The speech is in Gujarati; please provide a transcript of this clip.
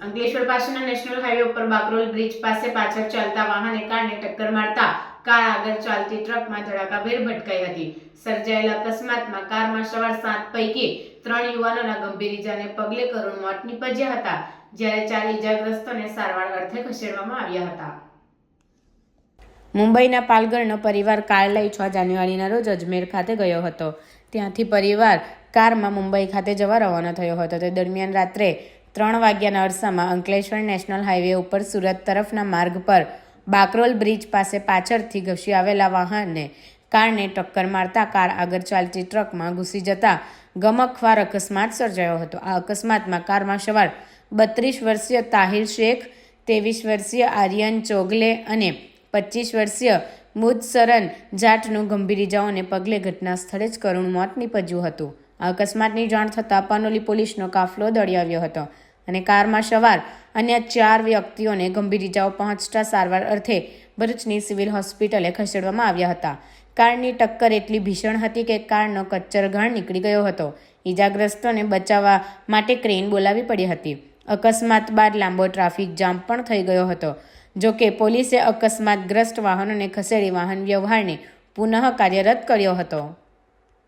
અંકલેશ્વર પાસેના નેશનલ હાઈવે ઉપર બાકરોલ બ્રિજ પાસે પાછળ ચાલતા વાહને કારને ટક્કર મારતા કાર આગળ ચાલતી ટ્રકમાં ધડાકાભેર ભટકાઈ હતી. સર્જાયેલા અકસ્માતમાં કારમાં સવાર સાત પૈકી ત્રણ યુવાનોના ગંભીર ઇજાને પગલે કરુણ મોત નીપજ્યા હતા, જ્યારે ચાર ઇજાગ્રસ્તોને સારવાર અર્થે ખસેડવામાં આવ્યા હતા. મુંબઈના પાલગરનો પરિવાર કાર લઈ છ જાન્યુઆરીના રોજ અજમેર ખાતે ગયો હતો. ત્યાંથી પરિવાર કારમાં મુંબઈ ખાતે જવા રવાના થયો હતો. તે દરમિયાન રાત્રે ત્રણ વાગ્યાના અરસામાં અંકલેશ્વર નેશનલ હાઈવે ઉપર સુરત તરફના માર્ગ પર બાકરોલ બ્રિજ પાસે પાછળથી ઘસી આવેલા વાહનને કારને ટક્કર મારતા કાર આગળ ચાલતી ટ્રકમાં ઘૂસી જતા ગમખવાર અકસ્માત સર્જાયો હતો. આ અકસ્માતમાં કારમાં સવાર બત્રીસ વર્ષીય તાહિર શેખ, ત્રેવીસ વર્ષીય આર્યન ચોગલે અને પચીસ વર્ષીય મુદસરન જાટનું ગંભીર ઇજાઓને પગલે ઘટના સ્થળે જ કરુણ મોત નીપજ્યું હતું. આ અકસ્માતની જાણ થતાં પાનોલી પોલીસનો કાફલો દોડી આવ્યો હતો. અને કારમાં સવાર અન્ય ચાર વ્યક્તિઓને ગંભીર ઇજાઓ પહોંચતા સારવાર અર્થે ભરૂચની સિવિલ હોસ્પિટલે ખસેડવામાં આવ્યા હતા. કારની ટક્કર એટલી ભીષણ હતી કે કારનો કચ્ચરઘાણ નીકળી ગયો હતો. ઇજાગ્રસ્તોને બચાવવા માટે ક્રેન બોલાવી પડી હતી. અકસ્માત બાદ લાંબો ટ્રાફિક જામ પણ થઈ ગયો હતો. જો કે પોલીસે અકસ્માતગ્રસ્ત વાહનોને ખસેડી વાહન વ્યવહારને પુનઃ કાર્યરત કર્યો હતો.